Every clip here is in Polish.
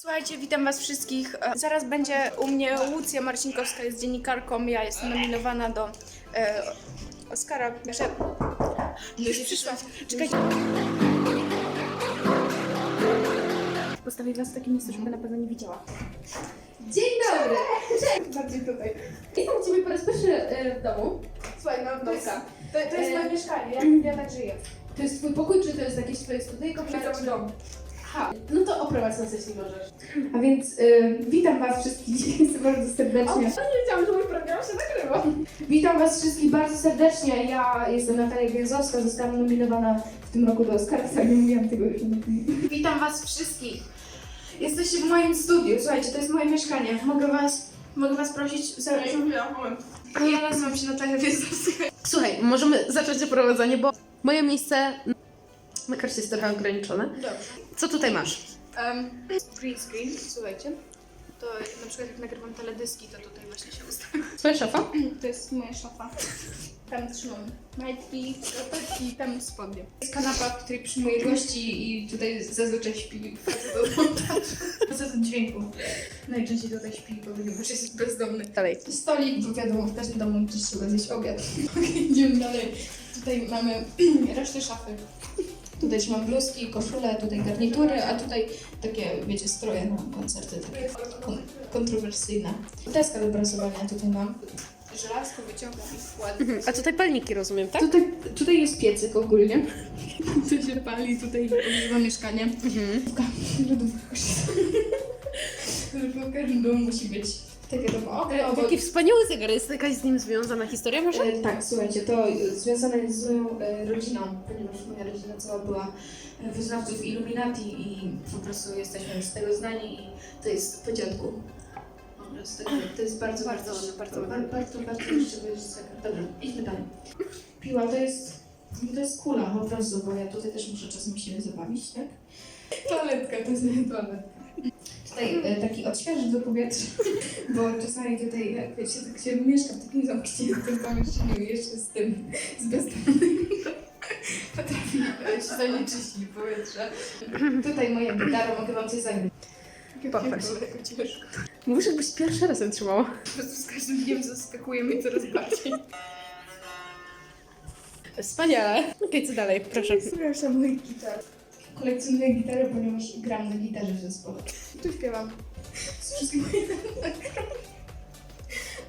Słuchajcie, witam was wszystkich. E, Zaraz będzie u mnie Łucja Marcinkowska, jest dziennikarką. Ja jestem nominowana do e, Oscara. Prze... Już przyszła. Czekajcie. Postawię was w takim miejscu, żeby na pewno nie widziała. Dzień dobry! Bardziej tutaj. Witam Ciebie po raz pierwszy e, w domu. Słuchaj, no to jest, to, to jest moje mieszkanie. Ja, ja tak żyję. To jest Twój pokój, czy to jest jakieś Twoje studyjko? To jest dom. Aha, no to oprowadź nas, jeśli możesz. A więc y, witam Was wszystkich dzisiaj bardzo serdecznie. nie wiedziałam, że mój program się nagrywa. Witam Was wszystkich bardzo serdecznie. Ja jestem Natalia Gęzowska, zostałam nominowana w tym roku do Oscara. Tak, nie mówiłam tego już. Witam was wszystkich. Jesteście w moim studiu. Słuchajcie, to jest moje mieszkanie. Mogę was, mogę was prosić... Za, ja nazywam się Natalia Wiezowska. Słuchaj, możemy zacząć oprowadzenie, bo moje miejsce na karcie jest trochę ograniczone. Dobrze. Co tutaj masz? Um, green screen, słuchajcie. To na przykład jak nagrywam teledyski, to tutaj właśnie się ustawia. Twoja szafa? To jest moja szafa. Tam trzymam majtki, skarpetki, tam spodnie. Jest kanapa, w której przyjmuję gości i tutaj zazwyczaj śpi. Facet od dźwięku. Najczęściej tutaj śpi, bo ponieważ jest bezdomny. Dalej. Stolik, bo wiadomo, w każdym domu też trzeba zjeść obiad. Idziemy dalej. Tutaj mamy resztę szafy. Tutaj trzymam bluzki, koszule, tutaj garnitury, a tutaj takie, wiecie, stroje na koncerty, takie kon kontrowersyjne. Deska do prasowania tutaj mam. Żelazko wyciągam i wkładam. A tutaj palniki, rozumiem, tak? Tutaj, tutaj jest piecyk ogólnie. Tu się pali, tutaj ogrzewam mieszkanie. Mhm. Lodówka. W każdym domu musi być takie domo okno, bo Jaki wspaniały zegar, jest jakaś z nim związana historia może? E, tak, słuchajcie, to e, związane jest z moją e, rodziną, ponieważ moja rodzina cała była e, wyznawców Illuminati i po prostu jesteśmy już z tego znani i to jest po dziadku. Po prostu to, to jest bardzo, Bardzo bardzo, ładne, bardzo bardzo, bardzo, bardzo jest sekret. Dobra, idźmy dalej. Piła to jest, to jest kula po prostu, bo ja tutaj też muszę czasem się zabawić, tak? toaletka, to jest moja toaletka. Tutaj e, taki odświeżyć do powietrza, bo czasami tutaj, jak wiecie, tak się mieszka w takim zamkniętym pomieszczeniu jeszcze z tym, z bezdomnym, potrafi e, się zanieczyścić powietrze. Tutaj moja gitara, mogę wam coś zagrać. Się. Było ciężko. Mówisz, jakbyś pierwszy raz ją trzymała. Po prostu z każdym dniem zaskakuje mnie coraz bardziej. Wspaniale. Okej, co dalej? Proszę. Przepraszam, moje gitary. Kolekcjonuję gitarę, ponieważ gram na gitarze w zespole. Tu śpiewam. Z wszystkich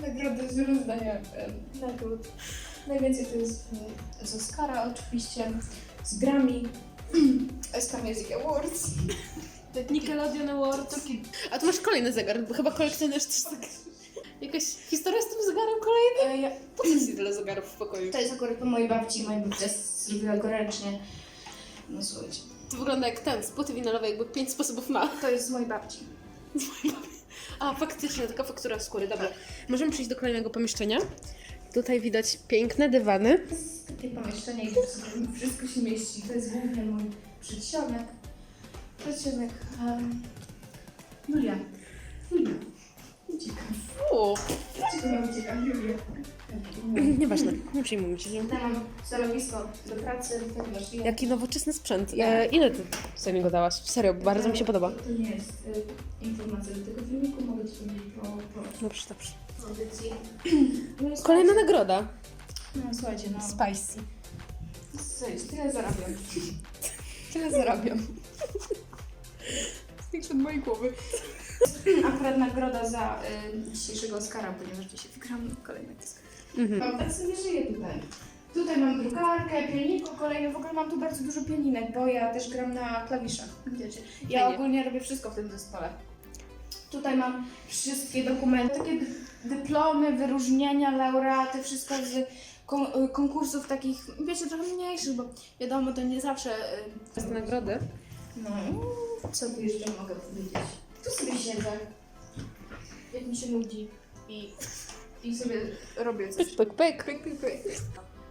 moich nagrody z rozdania e, nagród. Najwięcej to jest z Oscara oczywiście, z Grammy, SK Music Awards. Nickelodeon Award. A tu masz kolejny zegar, bo chyba kolekcjonujesz też zegar. Jakaś historia z tym zegarem kolejny? E, ja, Po co jest tyle zegarów w pokoju? to jest akurat po mojej babci, moja babcia zrobiła go ręcznie. No słuchajcie, To wygląda jak ten, z płyty winylowej, jakby pięć sposobów na. To jest z mojej babci. A, faktycznie, taka faktura skóry, dobra. Możemy przejść do kolejnego pomieszczenia. Tutaj widać piękne dywany. takie pomieszczenie, gdzie sobie wszystko się mieści. To jest głównie mój przedsionek. Przedsionek um, Julia. Julia. Ucieka. Uuu, Dlaczego nie ucieka? Julia. nieważne, nie przyjmujmy się. Tutaj mam stanowisko do pracy, ponieważ ja... Jaki nowoczesny sprzęt. E, ile ty za niego dałaś? Serio, bardzo mi się podoba. To nie jest y, informacja do tego filmiku, mogę Ci powiedzieć po, Dobrze, dobrze. audycji. No i Kolejna nagroda. No słuchajcie, no... Spicy. Słuchajcie, tyle zarabiam. Tyle zarabiam. Większe od mojej głowy. Akurat nagroda za y, dzisiejszego Oscara, ponieważ dzisiaj wygrałam kolejny dysk. Mhm. Mam tak sobie żyję tutaj. Tutaj mam drukarkę, pianino kolejne. W ogóle mam tu bardzo dużo pianinek, bo ja też gram na klawiszach. Wiecie. Ja Fajnie. ogólnie robię wszystko w tym zespole. Tutaj mam wszystkie dokumenty, takie dy- dyplomy, wyróżnienia, laureaty, wszystko z kon- y, konkursów takich, wiecie, trochę mniejszych, bo wiadomo, to nie zawsze... y, Te nagrody. No, co tu jeszcze mogę powiedzieć? Tu sobie siedzę. jak mi się nudzi i, i sobie robię coś. Pyk, pyk. Pyk, pyk, pyk.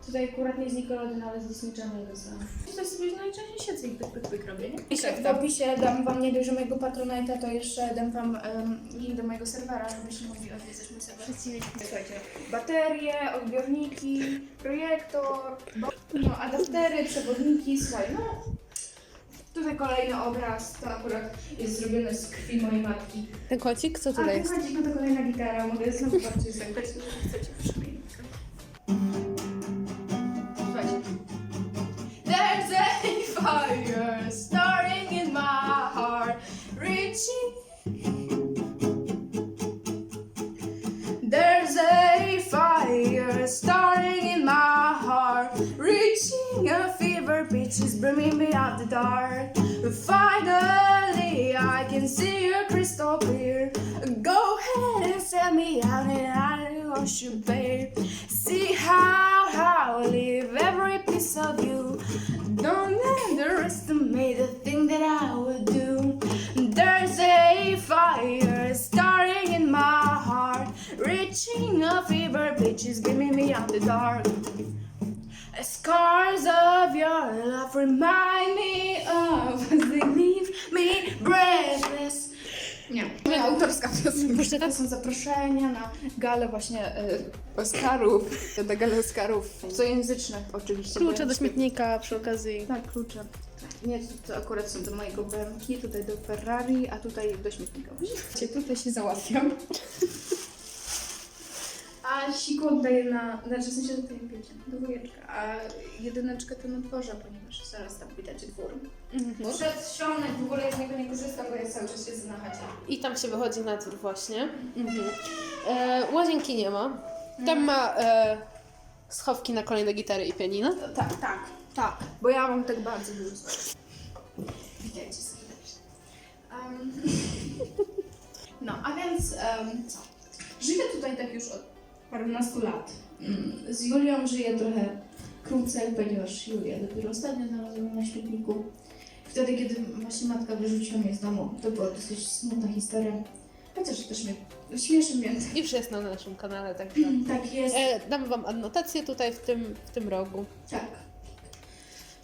Tutaj akurat nie jest Nickelodeon, ale z Disney Channel dostałam. Tutaj sobie najczęściej siedzę i pyk, pyk, pyk robię, nie? I tak, w opisie dam wam nie dość, że mojego patronata, to jeszcze dam wam em, link do mojego serwera, żebyście mogli odwiedzać mój serwer. Słuchajcie, baterie, odbiorniki, projektor, no, adaptery, przewodniki, słuchaj, no Tutaj kolejny obraz, to akurat jest zrobione z krwi mojej matki. Ten kocik, co A tutaj jest? wychodzi to kolejna gitara, mogę znowu bardziej zagrać, jeżeli chcecie. Słuchajcie. There's a fire starting in my heart, reaching. There's a fire starting in my heart, reaching a is bringing me out the dark. Finally, I can see your crystal clear. Go ahead and set me out, and I want you, babe. See how, how I live every piece of you. Don't underestimate the thing that I would do. There's a fire starting in my heart, reaching a fever pitch, is giving me out the dark. To tak? są zaproszenia na galę właśnie y, Oscarów, na galę Oscarów, cojęzyczne oczywiście. bo Klucze ja do śmietnika przy okazji. Tak, klucze. Nie, to, to akurat są do mojego BMK, tutaj do Ferrari, a tutaj do śmietnika. Widzicie, tutaj się załatwiam. A siku oddaję na, znaczy w sensie tutaj wiecie, do wujeczka, a jedyneczkę to na dworze, ponieważ zaraz tam widać dwór. Przedsionek, w ogóle ja z niego nie korzystam, bo ja cały czas siedzę na chacie. I tam się wychodzi na dwór właśnie. Mhm. E, łazienki nie ma. Tam ma e, schowki na kolejne gitary i pianino. Tak, tak, tak, bo ja mam tak bardzo dużo. Witajcie serdecznie. No, a więc um, co? Żyję tutaj tak już od parunastu lat. Mm, Z Julią żyję trochę krócej, ponieważ Julia dopiero ostatnio znalazłam na śmietniku. Wtedy, kiedy właśnie matka wyrzuciła mnie z domu, to była dosyć smutna historia. Chociaż też mnie śmieszy mnie. Już jest na naszym kanale, także. Tak jest. E, damy Wam anotację tutaj w tym, w tym rogu. Tak.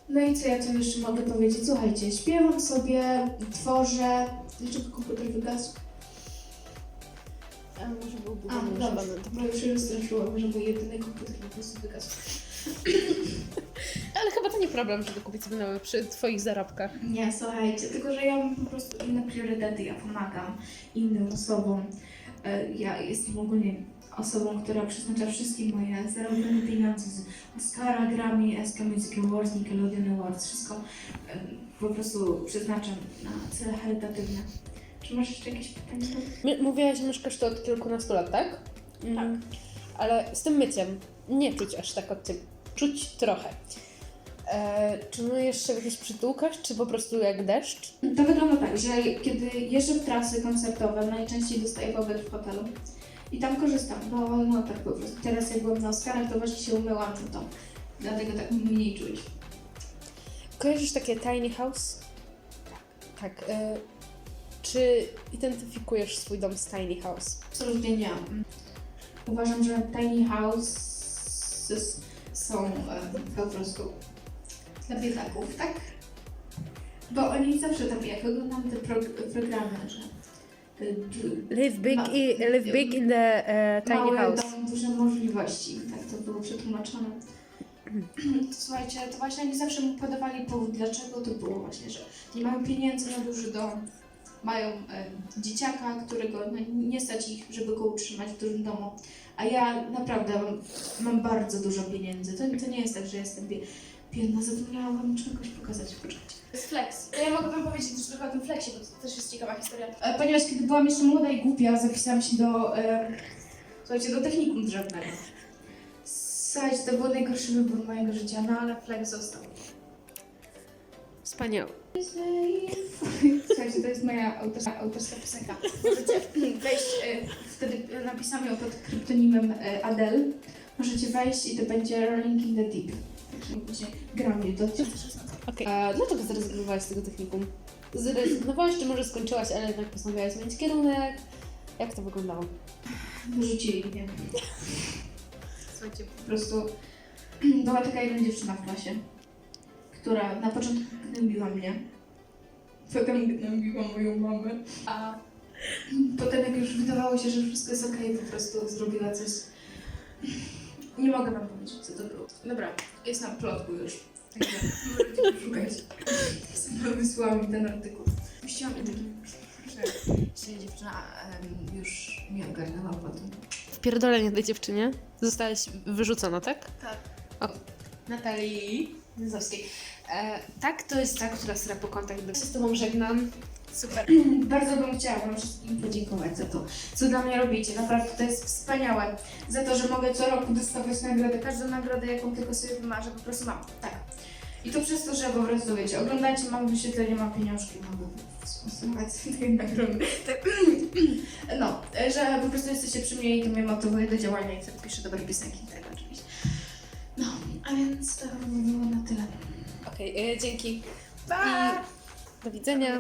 No i co ja tu jeszcze mogę powiedzieć? Słuchajcie, śpiewam sobie, tworzę. Dlaczego komputer wygasł? A może był A, budzony dobrze. Bo już się wystraszyłam, że mój jedyny komputer po prostu wygasł. Ale chyba to nie problem, żeby kupić sobie nowy przy Twoich zarobkach. Nie, słuchajcie, tylko że ja mam po prostu inne priorytety, ja pomagam innym osobom. E, Ja jestem ogólnie osobą, która przeznacza wszystkie moje zarobione pieniądze z Oscara, Grammy, SK Music Awards, Nickelodeon Awards, wszystko e, po prostu przeznaczam na cele charytatywne. Czy masz jeszcze jakieś pytania? Mówiłaś, że mieszkasz tu od kilkunastu lat, tak? Mm, Ale z tym myciem nie czuć aż tak od Ciebie. Czuć trochę. E, czy myjesz się w jakichś przytułkach, czy po prostu jak deszcz? To wygląda tak, że kiedy jeżdżę w trasy koncertowe, najczęściej dostaję pobyt w hotelu. I tam korzystam, bo no tak po prostu. Teraz jak byłam na Oscarach, to właśnie się umyłam, no to dlatego tak mniej czuć. Kojarzysz takie tiny house? Tak. Tak. E, czy identyfikujesz swój dom z tiny house? Absolutnie nie. Uważam, że tiny houses są e, po prostu dla biedaków, tak? Bo oni zawsze tam, jak oglądam te prog- programy, że e, Live big, Ma- i, live big in the e, tiny Mały house. dom, duże możliwości, tak to było przetłumaczone. Słuchajcie, to właśnie oni zawsze mi podawali powód, dlaczego to było właśnie, że nie mają pieniędzy na duży dom, mają e, dzieciaka, którego no, nie stać ich, żeby go utrzymać w dużym domu, a ja naprawdę mam, mam bardzo dużo pieniędzy. To, to nie jest tak, że jestem bie, biedna, zapomniałam wam czegoś pokazać, poczekajcie. To jest flex. To ja mogę wam powiedzieć też trochę o tym flexie, bo to też jest ciekawa historia. E, ponieważ kiedy byłam jeszcze młoda i głupia, zapisałam się do, e, słuchajcie, do technikum drzewnego. Słuchajcie, to był najgorszy wybór mojego życia, no ale flex został. Wspaniały. Słuchajcie, to jest moja autorska, autorska piosenka. Możecie wejść, e, wtedy napisałam ją pod kryptonimem e, Adele. Możecie wejść i to będzie Rolling in the Deep. Także będzie Grammy do 2016. Okej. A dlaczego zrezygnowałaś z tego technikum? Zrezygnowałaś, czy może skończyłaś, ale jednak postanowiłaś zmienić kierunek? Jak to wyglądało? Wyrzucili mnie. Słuchajcie, po prostu była taka jedna dziewczyna w klasie, która na początku gnębiła mnie. Potem gnębiła moją mamę, a potem jak już wydawało się, że wszystko jest okej, po prostu zrobiła coś. Nie mogę wam powiedzieć, co to było. Dobra, jest na plotku już. Także możecie poszukać. Sama wysłałam mi ten artykuł. Puściłam i taki, że się dziewczyna em, już nie ogarnęła potem. Wpierdolenie tej dziewczynie. Zostałaś wyrzucona, tak? Tak. O. Natalii E, tak, to jest ta, która sra po kontakt. Ja się z tobą żegnam. Super. Bardzo bym chciała Wam wszystkim podziękować za to, co dla mnie robicie. Naprawdę to jest wspaniałe. Za to, że mogę co roku dostawać nagrodę. Każdą nagrodę, jaką tylko sobie wymarzę, po prostu mam. Tak. I to przez to, że po prostu wiecie, oglądacie, mam wyświetlenie, mam pieniążki, mogę sponsorować tej nagrody. Tak. No, że po prostu jesteście przy mnie i to mnie motywuje do działania i wtedy piszę dobre piosenki i tak a więc to by było na tyle. Okej, e, dzięki. Pa! Do widzenia.